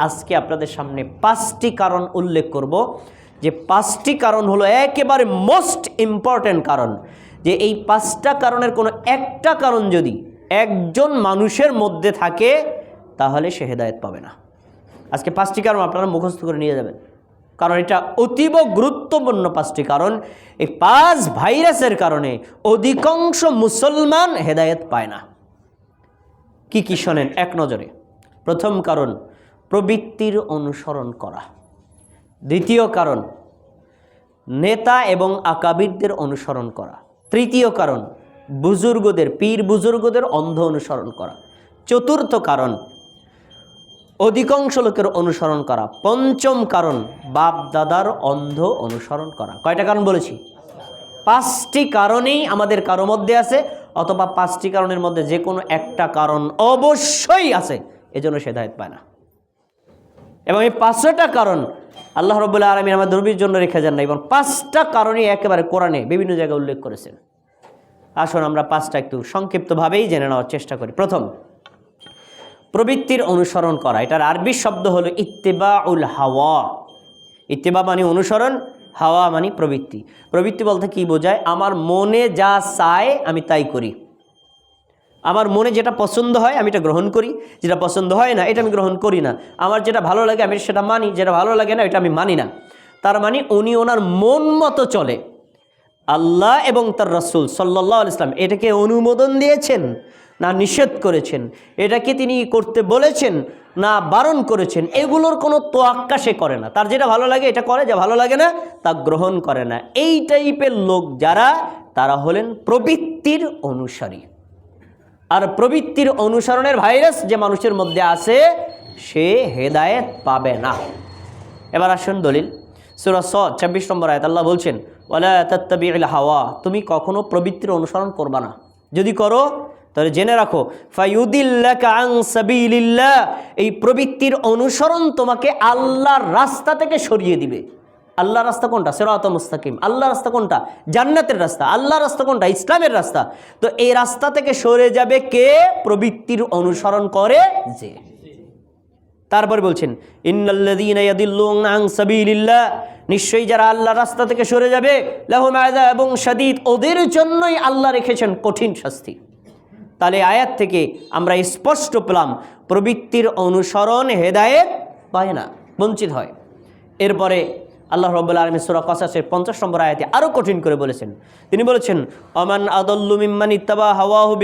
আজকে আপনাদের সামনে পাঁচটি কারণ উল্লেখ করব। যে পাঁচটি কারণ হলো একেবারে মোস্ট ইম্পর্ট্যান্ট কারণ। যে এই পাঁচটা কারণের কোনো একটা কারণ যদি একজন মানুষের মধ্যে থাকে, তাহলে সে হেদায়েত পাবে না। আজকে পাঁচটি কারণ আপনারা মুখস্থ করে নিয়ে যাবেন। কারণ এটা অতীব গুরুত্বপূর্ণ পাঁচটি কারণ। এই পাঁচ ভাইরাসের কারণে অধিকাংশ মুসলমান হেদায়েত পায় না। কি কি শোনেন? এক নজরে। প্রথম কারণ প্রবৃত্তির অনুসরণ করা। দ্বিতীয় কারণ, নেতা এবং আকাবিরদের অনুসরণ করা। তৃতীয় কারণ, বুজুর্গদের, পীর বুজুর্গদের অন্ধ অনুসরণ করা। চতুর্থ কারণ, অধিকাংশ লোকের অনুসরণ করা। পঞ্চম কারণ বাপ দাদার অন্ধ অনুসরণ করা। কয়টা কারণ বলেছি? পাঁচটি কারণেই আমাদের কারও মধ্যে আছে, অথবা পাঁচটি কারণের মধ্যে যে কোনো একটা কারণ অবশ্যই আছে, এজন্য সে দায়িত্ব পায় না। এবং এই পাঁচটা কারণ আল্লাহ রবুল্লাহ আলমী আমার দুর্বীর জন্য রেখে যান না এবং পাঁচটা কারণই একেবারে কোরআনে বিভিন্ন জায়গায় উল্লেখ করেছেন। আসুন আমরা পাঁচটা একটু সংক্ষিপ্তভাবেই জেনে নেওয়ার চেষ্টা করি। প্রথম, প্রবৃত্তির অনুসরণ করা। এটার আরবি শব্দ হলো ইত্তেবা উল হাওয়া। ইত্তেবা মানে অনুসরণ, হাওয়া মানে প্রবৃত্তি। প্রবৃত্তি বলতে কি বোঝায়? আমার মনে যা চায় আমি তাই করি। আমার মনে যেটা পছন্দ হয়, আমি এটা গ্রহণ করি। যেটা পছন্দ হয় না, এটা আমি গ্রহণ করি না। আমার যেটা ভালো লাগে, আমি সেটা মানি। যেটা ভালো লাগে না, এটা আমি মানি না। তার মানে উনি ওনার মন মতো চলে। আল্লাহ এবং তার রসুল সাল্লাহ ইসলাম এটাকে অনুমোদন দিয়েছেন, না নিষেধ করেছেন। এটাকে তিনি করতে বলেছেন, না বারণ করেছেন। এগুলোর কোনো তোয়াক্কা সে করে না। তার যেটা ভালো লাগে, এটা করে। যা ভালো লাগে না, তা গ্রহণ করে না। এই টাইপের লোক যারা, তারা হলেন প্রবৃত্তির অনুসারী। আর প্রবৃত্তির অনুসরণের ভাইরাস যে মানুষের মধ্যে আছে, সে হেদায়েত পাবে না। এবার আসুন দলিল। সুরা স ছাব্বিশ নম্বর আয়াত, আল্লাহ বলছেন হাওয়া তুমি কখনো প্রবৃত্তির অনুসরণ করবা না। যদি করো, তাহলে জেনে রাখো এই প্রবৃত্তির অনুসরণ তোমাকে আল্লাহর রাস্তা থেকে সরিয়ে দিবে। আল্লাহ রাস্তা কোনটা? সেরাত মুস্তাকিম। আল্লাহ রাস্তা কোনটা? জান্নাতের রাস্তা। আল্লাহ রাস্তা কোনটা? ইসলামের রাস্তা। তো এই রাস্তা থেকে সরে যাবে কে? প্রবৃত্তির অনুসরণ করে যে। তারপর বলছেন ইন্নাল্লাদিনাইয়াদিল্লাহ নিশ্চয়ই যারা আল্লাহ রাস্তা থেকে সরে যাবে, লাহুম আযা এবং শাদীদ। ওদের জন্যই আল্লাহ রেখেছেন কঠিন শাস্তি। তাহলে আয়াত থেকে আমরা স্পষ্ট পেলাম, প্রবৃত্তির অনুসরণ হেদায়েত পায় না, বঞ্চিত হয়। এরপরে আল্লাহ রব্বুল আলমী সুরা কসাসের পঞ্চাশ নম্বর আয়াতে আরও কঠিন করে বলেছেন। তিনি বলেছেন, অমান আদল্লু ইত্তাবা হাওয়াহু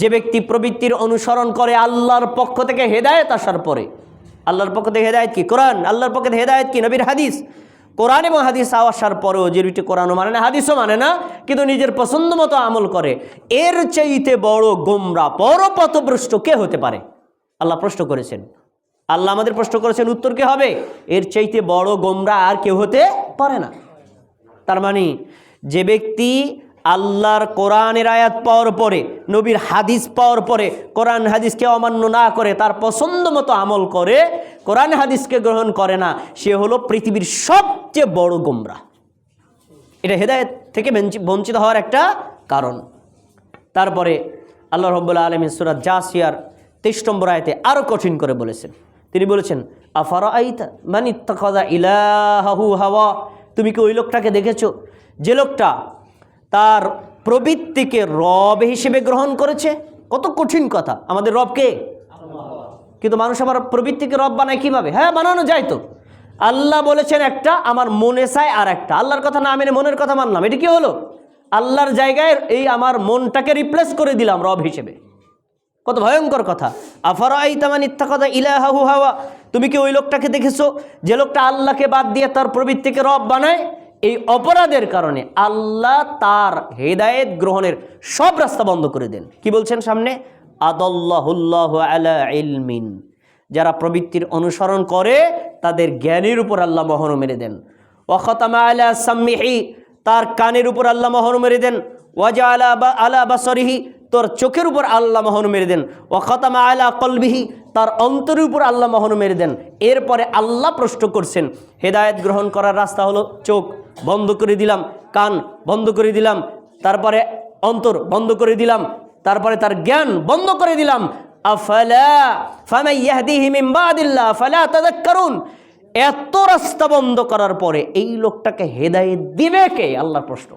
যে ব্যক্তি প্রবৃত্তির অনুসরণ করে আল্লাহর পক্ষ থেকে হেদায়েত আসার পরে, আল্লাহর পক্ষ থেকে হেদায়ত কি? কোরআন। আল্লাহর পক্ষ থেকে হেদায়েত কি? নবীর হাদিস। কোরআন এবং হাদিস আসার পরেও যে দুইটি কোরআনও মানে না, হাদিসও মানে না, কিন্তু নিজের পছন্দ মতো আমল করে, এর চাইতে বড় গোমরা বড় পথভ্রষ্ট কে হতে পারে? আল্লাহ প্রশ্ন করেছেন আল্লাহ আমাদের প্রশ্ন করেছেন, উত্তর কে হবে? এর চাইতে বড় গোমরা আর কেউ হতে পারে না। তার মানে যে ব্যক্তি আল্লাহর কোরআনের আয়াত পাওয়ার পরে, নবীর হাদিস পাওয়ার পরে, কোরআন হাদিসকে অমান্য না করে, তার পছন্দ মতো আমল করে, কোরআন হাদিসকে গ্রহণ করে না, সে হলো পৃথিবীর সবচেয়ে বড় গোমরা। এটা হেদায়ত থেকে বঞ্চিত হওয়ার একটা কারণ। তারপরে আল্লাহ রব্বুল্লা আলম সুরাত জাসিয়ার তেইশ নম্বর আয়তে আরও কঠিন করে বলেছেন। তিনি বলেছেন আফারা আইতা মানে তখদা ইলাহু হাওয়া? তুমি কি ওই লোকটাকে দেখেছ? যে লোকটা তার প্রবৃত্তিকে রব হিসেবে গ্রহণ করেছে? কত কঠিন কথা। আমাদের রবকে কিন্তু মানুষ আমার প্রবৃত্তিকে রব বানায় কীভাবে? হ্যাঁ বানানো যায় তো। আল্লাহ বলেছেন একটা, আমার মনে চায় আর একটা আল্লাহর কথা না মেনে মনের কথা মানলাম। এটা কি হলো? আল্লাহর জায়গায় এই আমার মনটাকে রিপ্লেস করে দিলাম রব হিসেবে। কত ভয়ঙ্কর কথা। আফারা ইতামান ইত্তাকাদা ইলাহাহু হাওয়া। তুমি কি ওই লোকটাকে দেখেছ? যে লোকটা আল্লাহকে বাদ দিয়ে তার প্রবৃত্তিকে রব বানায়? এই অপরাধের কারণে আল্লাহ তার হেদায়েত গ্রহণের সব রাস্তা বন্ধ করে দেন। কি বলছেন সামনে? আদল্লাহুল্লাহ আলা ইলমিন। যারা প্রবৃত্তির অনুসরণ করে, তাদের জ্ঞানের উপর আল্লাহ মহর মেরে দেন। ওয়াখতামা আলা সাম্মিহি। তার কানের উপর আল্লাহ মহর মেরে দেন। ওয়াজা আলা বা, আলা বাসরিহি। তোর চোখের উপর আল্লাহ মহন মেরে দেন। ও খতামা আলা কলবিহি, তার অন্তরের উপর আল্লাহ মহন মেরে দেন। এরপরে আল্লাহ প্রশ্ন করছেন, হেদায়েত গ্রহণ করার রাস্তা হলো চোখ, বন্ধ করে দিলাম, কান বন্ধ করে দিলাম, তারপরে অন্তর বন্ধ করে দিলাম, তারপরে তার জ্ঞান বন্ধ করে দিলাম। এত রাস্তা বন্ধ করার পরে এই লোকটাকে হেদায়েত দিবে কে? আল্লাহর প্রশ্ন।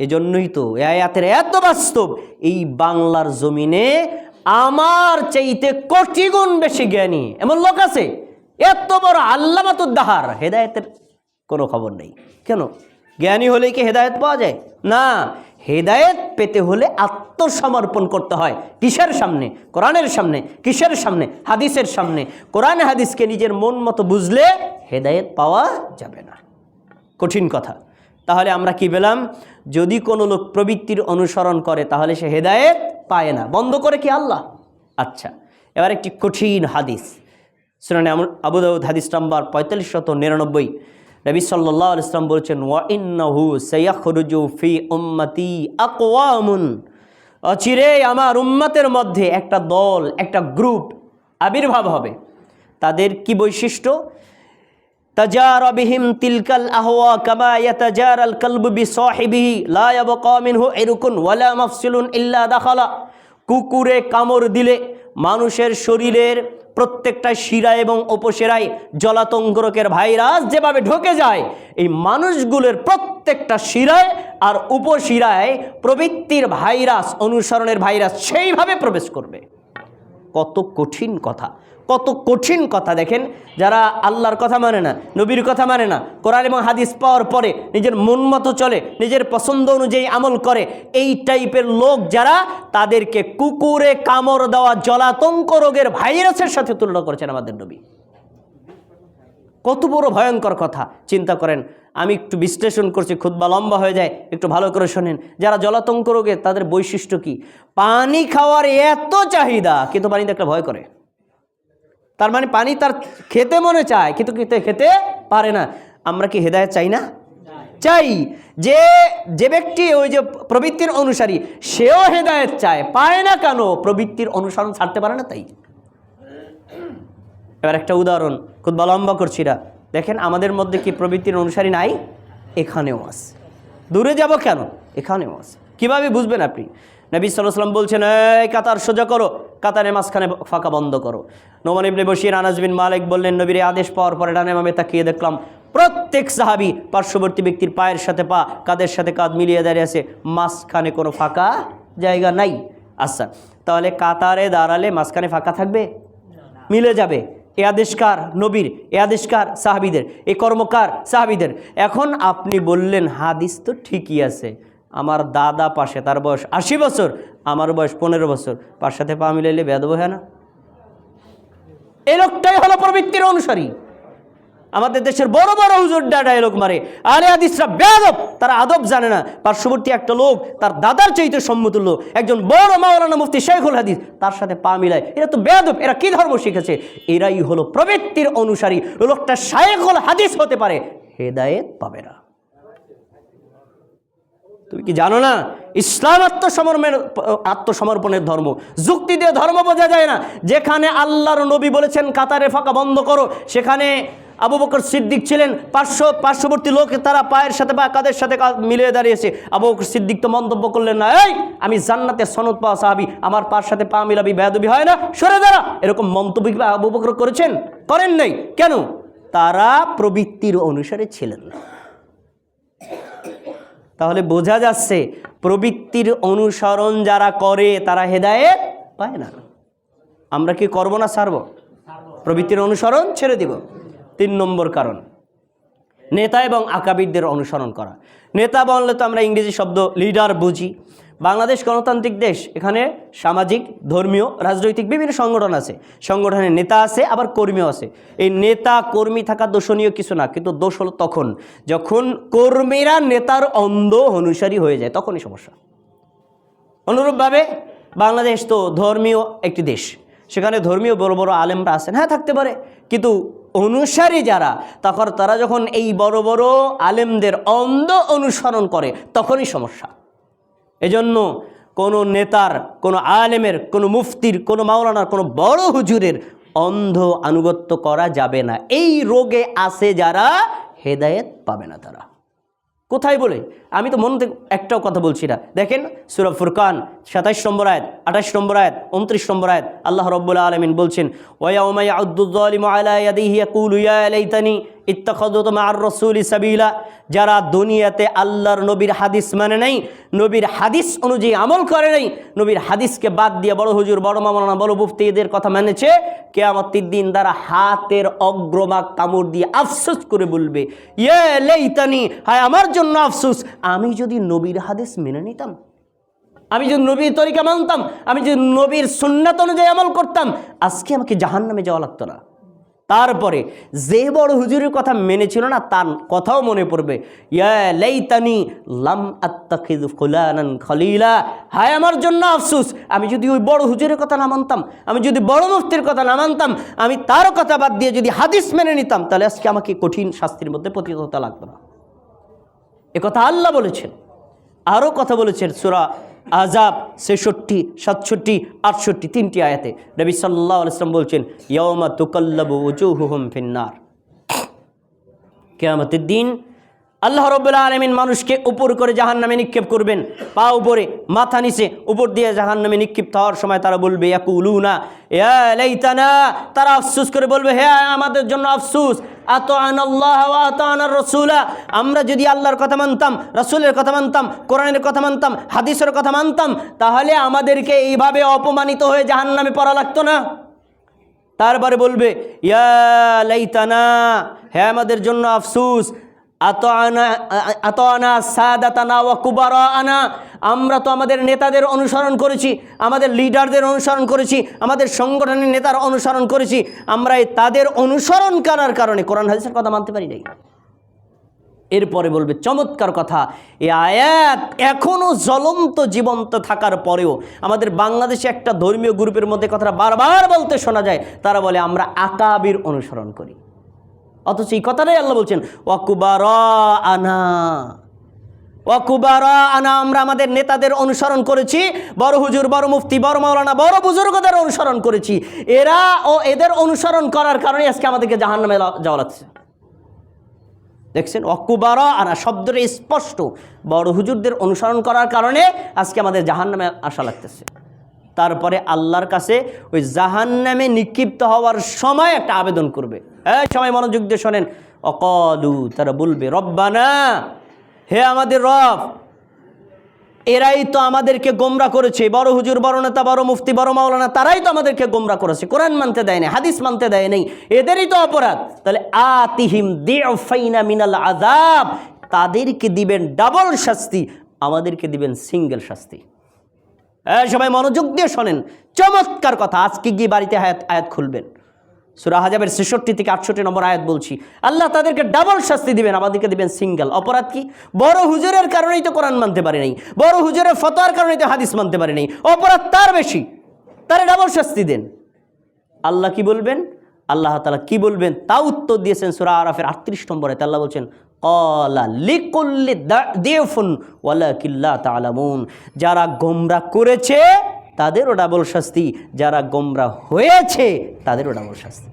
এজন্যই তো এ আয়াতের এত বাস্তব, এই বাংলার জমিনে আমার চাইতে কোটি গুণ বেশি জ্ঞানী। এমন লোক আছে? এত বড় আল্লামাতুদ্দাহার হেদায়েতের কোনো খবর নেই। কেন? জ্ঞানী হলেই কি হেদায়েত পাওয়া যায়? না, হেদায়েত পেতে হলে আত্মসমর্পণ করতে হয়। কিসের সামনে? কোরআনের সামনে। কিসের সামনে? হাদিসের সামনে। কোরআন হাদিসকে নিজের মন মতো বুঝলে হেদায়েত পাওয়া যাবে না। কঠিন কথা। তাহলে আমরা কি পেলাম? যদি কোনো লোক প্রবৃত্তির অনুসরণ করে, তাহলে সে হেদায়েত পায় না। বন্ধ করে কি আল্লাহ? আচ্ছা এবার একটি কঠিন হাদিস। শুনানি আবু দাউদ, হাদিস নাম্বার পঁয়তাল্লিশ, শত নিরানব্বই। রবি সাল্লাহ ইসলাম বলছেন, ওয়া ইন্নাহু সাইয়াখরুজু ফি উম্মতি আকওয়ামুন। অচিরে আমার উম্মতের মধ্যে একটা দল, একটা গ্রুপ আবির্ভাব হবে। তাদের কি বৈশিষ্ট্য? তাজারবিহিম তিলকাল আহওয়া কামা ইয়াতাজারাল কলবু বিসাহিবিহি, লা ইয়াবকা মিনহু ইরকুন ওয়ালা মাফসিলুন ইল্লা দাখালা। কুকুরে কামড় দিলে মানুষের শরীরের প্রত্যেকটা শিরা এবং উপশিরায় জলাতঙ্গরকের ভাইরাস যেভাবে ঢোকে যায়, এই মানুষগুলোর প্রত্যেকটা শিরায় আর উপশিরায় প্রবৃত্তির ভাইরাস, অনুসরণের ভাইরাস সেইভাবে প্রবেশ করবে। কত কঠিন কথা। কত কঠিন কথা দেখেন। যারা আল্লাহর কথা মানে না, নবীর কথা মানে না, কোরআন এবং হাদিস পাওয়ার পরে নিজের মন মতো চলে, নিজের পছন্দ অনুযায়ী আমল করে, এই টাইপের লোক যারা তাদেরকে কুকুরে কামড় দেওয়া জলাতঙ্ক রোগের ভাইরাসের সাথে তুলনা করেছেন আমাদের নবী। কত বড় ভয়ঙ্কর কথা, চিন্তা করেন, আমি একটু বিশ্লেষণ করছি খুদ্া লম্বা হয়ে যায়, একটু ভালো করে শোনেন। যারা জলাতঙ্ক রোগে, তাদের বৈশিষ্ট্য কি? পানি খাওয়ার এত চাহিদা, কিন্তু পানি দেখলে ভয় করে। তার মানে পানি তার খেতে মনে চায়, কিন্তু খেতে খেতে পারে না। আমরা কি হেদায়ত চাই না? চাই। যে যে ব্যক্তি ওই যে প্রবৃত্তির অনুসারী, সেও হেদায়ত চায়। পায় না কেন? প্রবৃত্তির অনুসরণ ছাড়তে পারে না তাই। এবার একটা উদাহরণ খুব লম্বা করছি না দেখেন, আমাদের মধ্যে কি প্রবৃত্তির অনুসারী নাই? এখানেও আছে। দূরে যাব কেন? এখানেও আছে। কীভাবে বুঝবেন আপনি? নবী সাল্লাম বলছেন, এই কাতার সোজা করো। কাতারে মাঝখানে ফাঁকা বন্ধ করো। নোমান ইবনে বসির আনাজ বিন মালিক বললেন, নবীর আদেশ পাওয়ার পরে ডানে মামে তাকিয়ে দেখলাম, প্রত্যেক সাহাবি পার্শ্ববর্তী ব্যক্তির পায়ের সাথে পা কাদের সাথে কাঁধ মিলিয়ে দাঁড়িয়ে আছে। মাঝখানে কোনো ফাঁকা জায়গা নাই। আচ্ছা তাহলে কাতারে দাঁড়ালে মাঝখানে ফাঁকা থাকবে? মিলে যাবে। এ আদেশকার নবীর। এ আদেশকার সাহাবিদের। এ কর্মকার? সাহাবিদের। এখন আপনি বললেন, হাদিস তো ঠিকই আছে। আমার দাদা পাশে, তার বয়স আশি বছর, আমার বয়স পনেরো বছর। পার সাথে পা মিলাইলে বেদব হয় না? এই লোকটাই হলো প্রবৃত্তির অনুসারী। আমাদের দেশের বড় বড় হুজুর ডায়লগ মারে। আরে আদিসরা বেদব তারা আদব জানে না। পার্শ্ববর্তী একটা লোক, তার দাদার চাইতে সম্মতুল্য। একজন বড় মাওলানা মুফতি শেখুল হাদিস, তার সাথে পা মিলায়। এরা তো বেদব এরা কি ধর্ম শিখেছে? এরাই হলো প্রবৃত্তির অনুসারী। লোকটা শায়েখুল হাদিস হতে পারে, হেদায়েত পাবে না। তুমি কি জানো না? ইসলাম আত্মসমর্পণের আত্মসমর্পণের ধর্ম। যুক্তি দিয়ে ধর্ম বোঝা যায় না। যেখানে আল্লাহর নবী বলেছেন, কাতারে ফাঁকা বন্ধ করো, সেখানে আবু বকর সিদ্দিক ছিলেন, পার্শ্ব, পার্শ্ববর্তী লোক, তারা পায়ের সাথে বা কাদের সাথে মিলিয়ে দাঁড়িয়েছে। আবু বকর সিদ্দিক তো মন্তব্য করলেন না, এই, আমি জান্নাতে সনদ পাওয়া সাহাবি, আমার পার সাথে পা মিলাবি, বেয়াদবি হয় না, সরে দাঁড়া। এরকম মন্তব্য আবু বকর করেছেন? করেন নাই। কেন? তারা প্রবৃত্তির অনুসারে ছিলেন না। তাহলে বোঝা যাচ্ছে প্রবৃত্তির অনুসরণ যারা করে, তারা হেদায়েত পায় না। আমরা কি করব না ছাড়ব? প্রবৃত্তির অনুসরণ ছেড়ে দিব। তিন নম্বর কারণ, নেতা এবং আকাবিদদের অনুসরণ করা। নেতা বললে তো আমরা ইংরেজি শব্দ লিডার বুঝি। বাংলাদেশ গণতান্ত্রিক দেশ, এখানে সামাজিক, ধর্মীয়, রাজনৈতিক বিভিন্ন সংগঠন আছে। সংগঠনের নেতা আছে, আবার কর্মীও আছে। এই নেতা, কর্মী থাকা দোষণীয় কিছু না, কিন্তু দোষ হলো তখন। যখন কর্মীরা নেতার অন্ধ অনুসারী হয়ে যায়, তখনই সমস্যা। অনুরূপভাবে বাংলাদেশ তো ধর্মীয় একটি দেশ। সেখানে ধর্মীয় বড় বড় আলেমরা আছেন। হ্যাঁ থাকতে পারে। কিন্তু অনুসারী যারা, তখন তারা যখন এই বড় বড় আলেমদের অন্ধ অনুসরণ করে, তখনই সমস্যা। এজন্য কোনো নেতার, কোনো আলেমের, কোনো মুফতির, কোনো মাওলানার, কোনো বড় হুজুরের অন্ধ আনুগত্য করা যাবে না। এই রোগে আছে যারা, হেদায়েত পাবে না তারা। কোথায় বলে? আমি তো মন থেকে একটাও কথা বলছি না। দেখেন সুরব ফুরকান, সাতাইশ নম্বর আয়াত, আঠাশ নম্বর আয়াত, উনত্রিশ নম্বর আয়াত, আল্লাহ রব্বুল্লা আলমিন বলছেন ওয়াউমাই আব্দুদ্দালিম আলা ইয়াদিহি ইয়াকুলু ইয়া লাইতানি ইত্তাখাদতু রাসূলি সাবিলা, যারা দুনিয়াতে আল্লাহর নবীর হাদিস মানে নাই, নবীর হাদিস অনুযায়ী আমল করে নাই, নবীর হাদিসকে বাদ দিয়ে বড় হুজুর, বড় মামলানা বড় মুফতি এদের কথা মেনেছে, কেয়ামতের দিন দ্বারা হাতের অগ্রভাগ কামড় দিয়ে আফসোস করে বলবে ইয়ে লেইতানি, হায় আমার জন্য আফসোস, আমি যদি নবীর হাদিস মেনে নিতাম, আমি যদি নবীর তরিকা মানতাম, আমি যদি নবীর সুন্নাত অনুযায়ী আমল করতাম, আজকে আমাকে জাহান্নামে যাওয়া লাগতো না। তারপরে যে বড় হুজুরের কথা মেনেছিল না, তার কথাও মনে পড়বে। লাইতানি লাম খলিলা। হায় আমার জন্য আফসুস, আমি যদি ওই বড় হুজুরের কথা না মানতাম, আমি যদি বড় মুফতির কথা না মানতাম, আমি তারও কথা বাদ দিয়ে যদি হাদিস মেনে নিতাম, তাহলে আজকে আমাকে কঠিন শাস্তির মধ্যে পতিত হতে লাগতো না কথা আল্লাহ বলেছেন, আরও কথা বলেছেন সুরা আজাব ছেষট্টি, সাতষট্টি, আটষট্টি তিনটি আয়াতে নবী সাল্লাহ আলাইসলাম বলছেন ইয়মা তুকল্লাবু উজুহুহুম ফিন্নার কেয়ামতের দিন আল্লাহ রব্বুল্লা আলমিন মানুষকে উপর করে জাহান নামে নিক্ষেপ করবেন, পা উপরে, মাথা নিচে, উপর দিয়ে জাহান নামে নিক্ষিপ্ত হওয়ার সময় তারা বলবে লাইতানা। তারা আফসুস করে বলবে, হে আমাদের জন্য আফসুস আত আল্লাহ আত আনার রসুলা। আমরা যদি আল্লাহর কথা মানতাম, রসুলের কথা মানতাম, কোরআনের কথা মানতাম, হাদিসের কথা মানতাম, তাহলে আমাদেরকে এইভাবে অপমানিত হয়ে জাহান নামে পড়া লাগতো না। তারপরে বলবে, ইয়া লাইতানা হ্যাঁ আমাদের জন্য আফসুস আতআনা সাদাতানা ওয়া কুবারা আনা আমরা তো আমাদের নেতাদের অনুসরণ করেছি, আমাদের লিডারদের অনুসরণ করেছি, আমাদের সংগঠনের নেতার অনুসরণ করেছি। আমরা তাদের অনুসরণ করার কারণে, কোরআন হাদিসের কথা মানতে পারি নাই। এরপরে বলবে, চমৎকার কথা এ আয়াত এখনও জ্বলন্ত জীবন্ত থাকার পরেও আমাদের বাংলাদেশে একটা ধর্মীয় গ্রুপের মধ্যে কথাটা বারবার বলতে শোনা যায়। তারা বলে, আমরা আকাবির অনুসরণ করি। অথচ এই কথাটাই আল্লাহ বলছেন ওয়াকুবার আনা ওয়াকুবার আনা আমরা আমাদের নেতাদের অনুসরণ করেছি, বড় হুজুর, বড় মুফতি, বড় মাওলানা, বড় বুজুর্গদের অনুসরণ করেছি। এরা ও এদের অনুসরণ করার কারণে আজকে আমাদেরকে জাহান্নামে যাওয়া লাগছে। দেখছেন? অকুবারা আনা শব্দটা স্পষ্ট। বড় হুজুরদের অনুসরণ করার কারণে আজকে আমাদের জাহান্নামে আসা লাগতেছে। তারপরে আল্লাহর কাছে ওই জাহান্নামে নিক্ষিপ্ত হওয়ার সময় একটা আবেদন করবে। সময় মনোযোগ দিয়ে শোনেন। অকলু তারা বলবে রব্বানা। হে আমাদের রব, এরাই তো আমাদেরকে গোমরা করেছে। বড় হুজুর, বড় নেতা, বড় মুফতি, বড় মাওলানা, তারাই তো আমাদেরকে গোমরা করেছে। কোরআন মানতে দেয় না হাদিস মানতে দেয় নেই। এদেরই তো অপরাধ। তাহলে আতিহিম দিফাইনা মিনাল আজাব তাদেরকে দিবেন ডাবল শাস্তি, আমাদেরকে দিবেন সিঙ্গেল শাস্তি। সবাই মনোযোগ দিয়ে শোনেন। চমৎকার কথা। আজকে গিয়ে বাড়িতে আয়াত আয়াত খুলবেন। সুরা হাজাবের ছেষট্টি থেকে আটষট্টি নম্বর আয়াত বলছি, আল্লাহ তাদেরকে ডাবল শাস্তি দিবেন, আমাদেরকে দিবেন সিঙ্গেল অপরাধ কি? বড় হুজুরের কারণেই তো কোরআন মানতে পারে নাই, বড় হুজুরের ফতোয়ার কারণেই তো হাদিস মানতে পারে নাই, অপরাধ তার বেশি, তারে ডাবল শাস্তি দেন। আল্লাহ কি বলবেন? আল্লাহ তালা কি বলবেন? তা উত্তর দিয়েছেন সুরা আরাফের আটত্রিশ নম্বরে আল্লাহ বলছেন যারা গোমরা করেছে তাদেরও ডাবল শাস্তি, যারা গোমরা হয়েছে, তাদেরও ডাবল শাস্তি।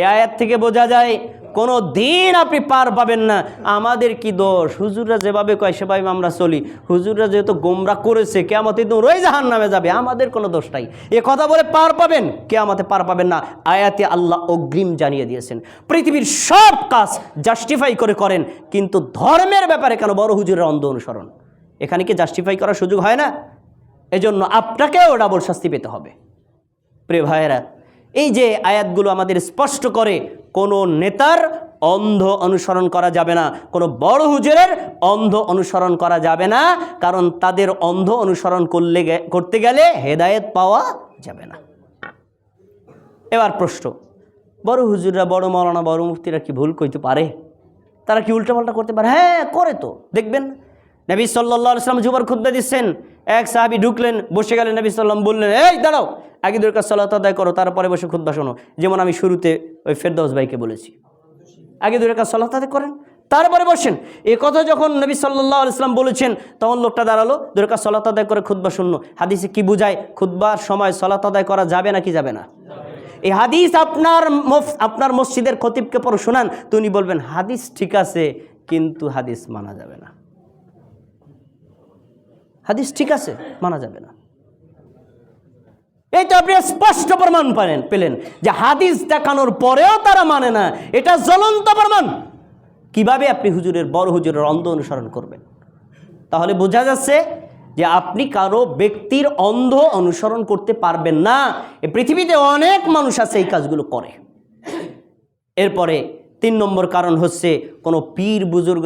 এ আয়াত থেকে বোঝা যায়, কোনো দিন আপনি পার পাবেন না। আমাদের কি দোষ? হুজুররা যেভাবে কয়, সেভাবে আমরা চলি। হুজুররা যেহেতু গোমরা করেছে কেমতে তো রয়ে জাহান নামে যাবে। আমাদের কোনো দোষ নাই। এ কথা বলে পার পাবেন, কেয়ামতে পার পাবেন না। আয়াতে আল্লাহ অগ্রিম জানিয়ে দিয়েছেন, পৃথিবীর সব কাজ জাস্টিফাই করে করেন, কিন্তু ধর্মের ব্যাপারে কেন বড় হুজুরের অন্ধ অনুসরণ? এখানে কি জাস্টিফাই করার সুযোগ হয় না? এজন্য আপনাকেও ডাবল শাস্তি পেতে হবে। প্রিয় ভাইয়েরা, এই যে আয়াতগুলো আমাদের স্পষ্ট করে কোনো নেতার অন্ধ অনুসরণ করা যাবে না, কোনো বড় হুজুরের অন্ধ অনুসরণ করা যাবে না, কারণ তাদের অন্ধ অনুসরণ করলে করতে গেলে হেদায়েত পাওয়া যাবে না। এবার প্রশ্ন, বড় হুজুররা, বড় মৌলানা বড় মুফতিরা কি ভুল করতে পারে? তারা কি উল্টাপাল্টা করতে পারে? হ্যাঁ করে তো, দেখবেন নবী সাল্লাহ ইসলাম জুবার খুদ্া দিচ্ছেন। এক সাহাবি ঢুকলেন, বসে গেলেন, নবী সাল্লাম বললেন, এই, দাঁড়াও, আগে দরকার সাল্লাত আদায় করো, তারপরে বসে খুদ্া শোনো। যেমন আমি শুরুতে ওই ফেরদৌস ভাইকে বলেছি। আগে দরকার সাল্লাত আদায় করেন, তারপরে বসেন। এ কথা যখন নবী সাল্লাহ ইসলাম বলেছেন, তখন লোকটা দাঁড়াল দরকার সলাত আদায় করে খুদ্া শূন্য হাদিসে কি বুঝায় খুদ্বার সময় সলাত আদায় করা যাবে না কি যাবে না? এই হাদিস আপনার আপনার মসজিদের খতিবকে পর শোনান, তো উনি বলবেন, হাদিস ঠিক আছে, কিন্তু হাদিস মানা যাবে না। হাদিস ঠিক আছে, মানা যাবে না। তো আপনি স্পষ্ট প্রমাণ পেলেন পেলেন যে হাদিস দেখানোর পরেও তারা মানে না, এটা জ্বলন্ত প্রমাণ। কীভাবে আপনি হুজুরের, বড় হুজুরের অন্ধ অনুসরণ করবেন? তাহলে বোঝা যাচ্ছে যে আপনি কারও ব্যক্তির অন্ধ অনুসরণ করতে পারবেন না। এ পৃথিবীতে অনেক মানুষ আছে এই কাজগুলো করে। এরপরে তিন নম্বর কারণ হচ্ছে কোনো পীর বুজুর্গ